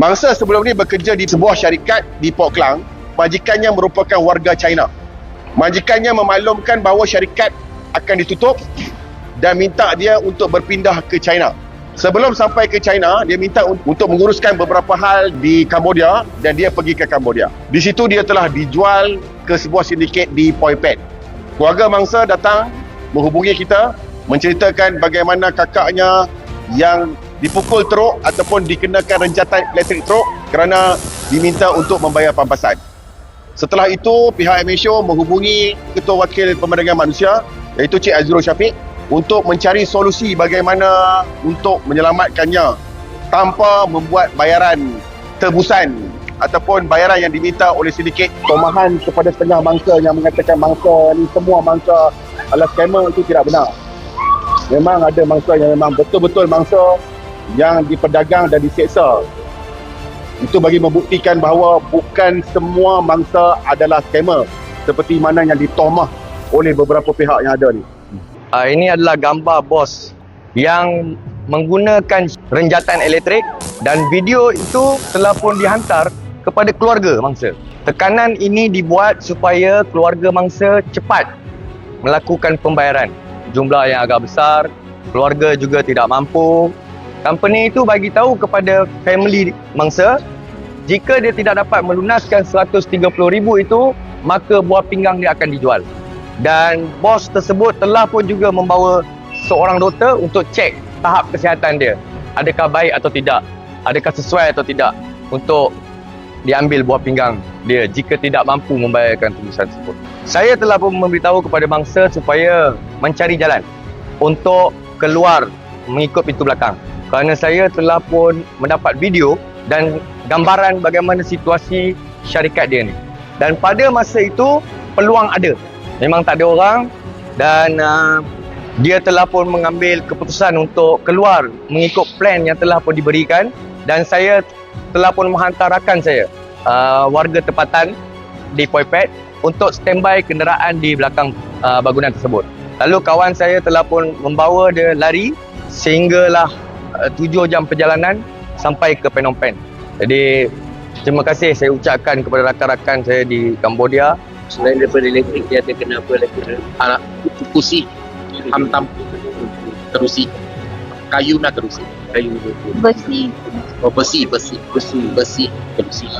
Mangsa sebelum ni bekerja di sebuah syarikat di Port Klang. Majikannya merupakan warga China. Majikannya memaklumkan bahawa syarikat akan ditutup dan minta dia untuk berpindah ke China. Sebelum sampai ke China, dia minta un- untuk menguruskan beberapa hal di Cambodia dan dia pergi ke Cambodia. Di situ dia telah dijual ke sebuah sindiket di Poipet. Keluarga mangsa datang menghubungi kita menceritakan bagaimana kakaknya yang dipukul teruk ataupun dikenakan renjatan elektrik teruk kerana diminta untuk membayar pampasan. Setelah itu, pihak MHO menghubungi Ketua Wakil Pemandangan Manusia iaitu Cik Azrul Syafiq untuk mencari solusi bagaimana untuk menyelamatkannya tanpa membuat bayaran tebusan ataupun bayaran yang diminta oleh sindiket tomahan kepada setengah mangsa yang mengatakan mangsa ni semua mangsa adalah scammer itu tidak benar. Memang ada mangsa yang memang betul-betul mangsa yang diperdagang dan diseksa. Itu bagi membuktikan bahawa bukan semua mangsa adalah scammer seperti mana yang ditomah oleh beberapa pihak yang ada ni. Uh, ini adalah gambar bos yang menggunakan renjatan elektrik dan video itu telah pun dihantar kepada keluarga mangsa. Tekanan ini dibuat supaya keluarga mangsa cepat melakukan pembayaran. Jumlah yang agak besar, keluarga juga tidak mampu. Company itu bagi tahu kepada family mangsa jika dia tidak dapat melunaskan 130,000 itu maka buah pinggang dia akan dijual dan bos tersebut telah pun juga membawa seorang doktor untuk cek tahap kesihatan dia. Adakah baik atau tidak? Adakah sesuai atau tidak untuk diambil buah pinggang dia jika tidak mampu membayarkan tebusan tersebut. Saya telah pun memberitahu kepada bangsa supaya mencari jalan untuk keluar mengikut pintu belakang. Kerana saya telah pun mendapat video dan gambaran bagaimana situasi syarikat dia ni. Dan pada masa itu peluang ada memang tak ada orang dan uh, dia telah pun mengambil keputusan untuk keluar mengikut plan yang telah pun diberikan dan saya telah pun menghantar rakan saya uh, warga tempatan di Poipet untuk standby kenderaan di belakang uh, bangunan tersebut. Lalu kawan saya telah pun membawa dia lari sehinggalah tujuh jam perjalanan sampai ke Phnom Penh. Jadi terima kasih saya ucapkan kepada rakan-rakan saya di Cambodia Selain daripada elektrik, dia ada kena apa lagi? Anak kursi, hantam, kerusi. Kayu nak kerusi. Kayu besi Oh, besi, besi, besi, besi, kerusi.